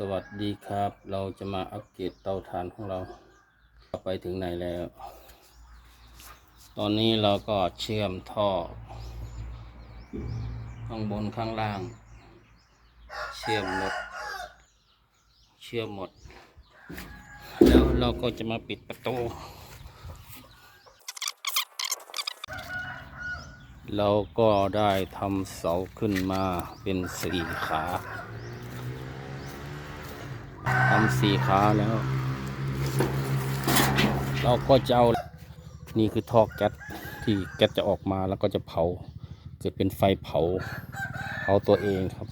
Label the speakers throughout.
Speaker 1: สวัสดีครับ เราจะมาอัปเกรดเตาถ่านของเราไปถึงไหนแล้ว ตอนนี้เราก็เชื่อมท่อ ข้างบนข้างล่าง เชื่อมหมด เชื่อมหมด แล้วเราก็จะมาปิดประตู เราก็ได้ทำเสาขึ้นมาเป็นสี่ขา ทำสี่ขาแล้ว เราก็จะเอา นี่คือท่อแก๊สที่แก๊สจะออกมาแล้วก็จะเผาเกิดเป็นไฟเผาเผาตัวเองครับ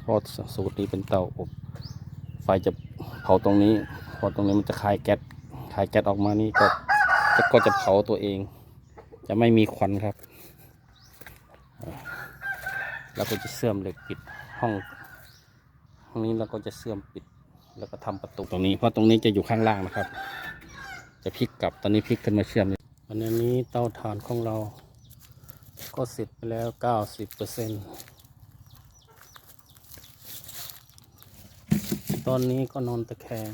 Speaker 1: เพราะสูตรนี้เป็นเตาอบ ไฟจะเผาตรงนี้พอตรงนี้มันจะคายแก๊สคายแก๊สออกมานี่ก็จะก็จะเผาตัวเอง จะไม่มีควันครับ แล้วก็จะเสื่อมเหล็กปิดห้อง ตรงนี้เราก็จะเสื่อมปิด แล้วก็ทำประตูตรงนี้เพราะตรงนี้จะอยู่ข้างล่างนะครับ จะพลิกกลับตอนนี้พลิกขึ้นมาเชื่อมเลยอันนี้เตาถ่านของเรา ก็เสร็จไปแล้ว90เปอร์เซ็นตอนนี้ก็นอนตะแคง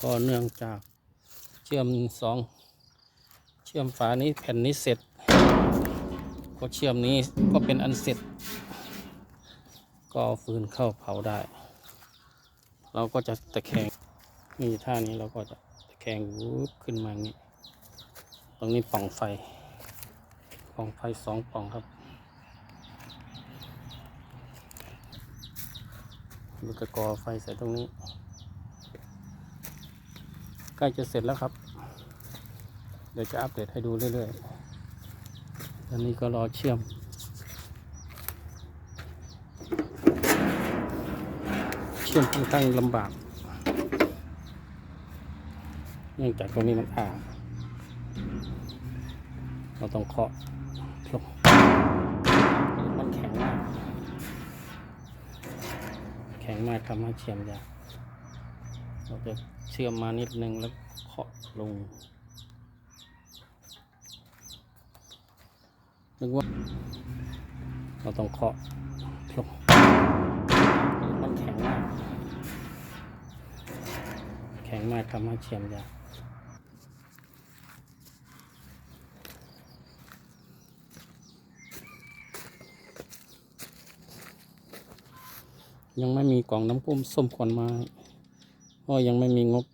Speaker 1: ก็เนื่องจากเชื่อมสองเชื่อมฝานี้แผ่นนี้เสร็จ ก็เชื่อมนี้ก็เป็นอันเสร็จ ก็เอาฟืนเข้าเผาได้ เราก็จะตะแคงนี่ท่านี้เราก็จะตะแคงวูบขึ้นมาอย่างนี้ ตรงนี้ป่องไฟ ป่องไฟสองป่องครับลูกกระกอไฟใส่ตรงนี้ ใกล้จะเสร็จแล้วครับ เดี๋ยวจะอัปเดตให้ดูเรื่อยๆอันนี้ก็รอเชื่อม เชื่อมค่อนข้างลำบากเนื่องจากตรงนี้มันอ่างเราต้องเคาะลงมันแข็งมาก แข็งมากทำให้เชื่อมยากเราจะเชื่อมมานิดนึงแล้วเคาะลงนึกว่าเราต้องเคาะลง ข็งมากทำให้เชื่อมยากยังไม่มีกล่องน้ำพุ่มส้มขวัญไม้เพราะยังไม่มีงบ